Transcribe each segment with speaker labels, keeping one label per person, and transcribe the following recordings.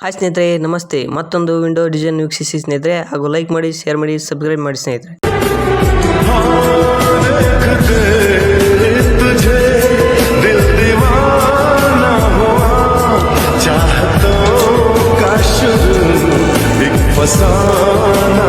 Speaker 1: Hi ಸ್ನೇಹಿತರೆ ನಮಸ್ತೆ ಮತ್ತೊಂದು ವಿಂಡೋ ಡಿಸೈನ್ ವೀಕ್ಷಿಸಿ ಸ್ನೇಹಿತರೆ ಹಾಗೂ ಲೈಕ್ ಮಾಡಿ ಶೇರ್ ಮಾಡಿ ಸಬ್ಸ್ಕ್ರೈಬ್ ಮಾಡಿ ಸ್ನೇಹಿತರೆ
Speaker 2: तुझे दिल दीवाना हुआ चाहतों का शुरू एक फसाना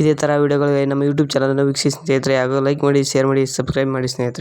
Speaker 1: ಇದೇ ಥರ ವಿಡಿಯೋಗಳಿಗೆ ನಮ್ಮ ಯೂಟ್ಯೂಬ್ ಚಾನಲನ್ನು ವೀಕ್ಷಿಸಿ ಸ್ನೇಹಿತರೆ ಹಾಗೂ ಲೈಕ್ ಮಾಡಿ ಶೇರ್ ಮಾಡಿ ಸಬ್ಸ್ಕ್ರೈಬ್ ಮಾಡಿ ಸ್ನೇಹಿತರೆ.